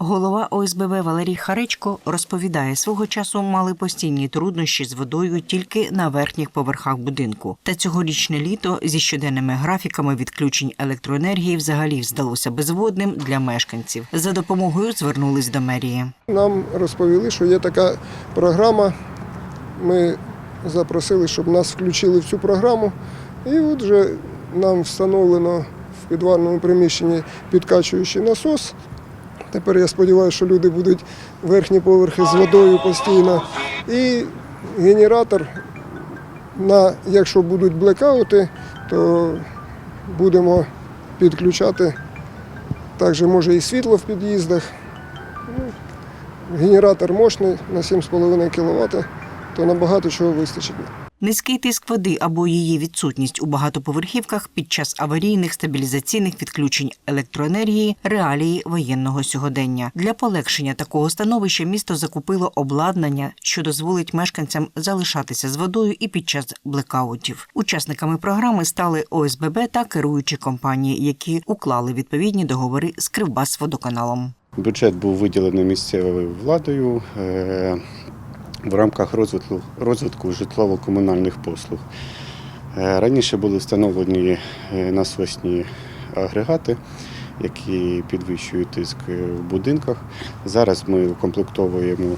Голова ОСББ Валерій Харечко розповідає, свого часу мали постійні труднощі з водою тільки на верхніх поверхах будинку. Та цьогорічне літо зі щоденними графіками відключень електроенергії взагалі здалося безводним для мешканців. За допомогою звернулись до мерії. Нам розповіли, що є така програма. Ми запросили, щоб нас включили в цю програму. І от вже нам встановлено в підвальному приміщенні підкачуючий насос. Тепер я сподіваюся, що люди будуть верхні поверхи з водою постійно. І генератор, на, якщо будуть блекаути, то будемо підключати. Також може і світло в під'їздах. Генератор мощний на 7,5 кВт, то набагато чого вистачить. Низький тиск води або її відсутність у багатоповерхівках під час аварійних стабілізаційних відключень електроенергії реалії воєнного сьогодення. Для полегшення такого становища місто закупило обладнання, що дозволить мешканцям залишатися з водою і під час блекаутів. Учасниками програми стали ОСББ та керуючі компанії, які уклали відповідні договори з Кривбасводоканалом. Бюджет був виділений місцевою владою е, в рамках розвитку, розвитку житлово-комунальних послуг. Е, Раніше були встановлені е, насосні агрегати, які підвищують тиск е, в будинках. Зараз ми укомплектовуємо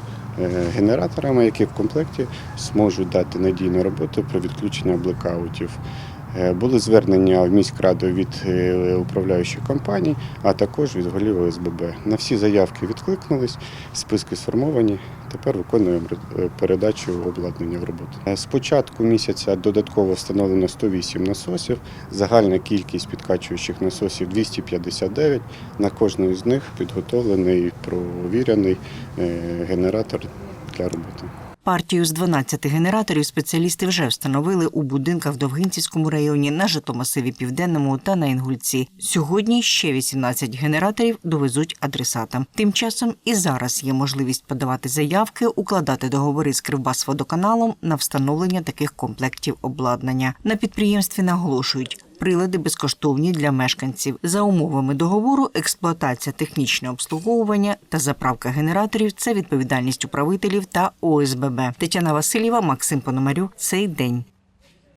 генераторами, які в комплекті зможуть дати надійну роботу при відключенні блекаутів. Е, Були звернення в міськраду від е, управляючих компаній, а також від голів ОСББ. На всі заявки відкликнулись, списки сформовані. Тепер виконуємо е, передачу обладнання в роботу. З початку місяця додатково встановлено 108 насосів. Загальна кількість підкачуючих насосів 259. На кожну з них підготовлений провірений генератор для роботи. Партію з 12 генераторів спеціалісти вже встановили у будинках в Довгинцівському районі, на Житомасиві Південному та на Інгульці. Сьогодні ще 18 генераторів довезуть адресатам. Тим часом і зараз є можливість подавати заявки, укладати договори з Кривбасводоканалом на встановлення таких комплектів обладнання. На підприємстві наголошують. Прилади безкоштовні для мешканців за умовами договору. Експлуатація, технічне обслуговування та заправка генераторів це відповідальність управителів та ОСББ. Тетяна Васильєва, Максим Пономарю. Цей день.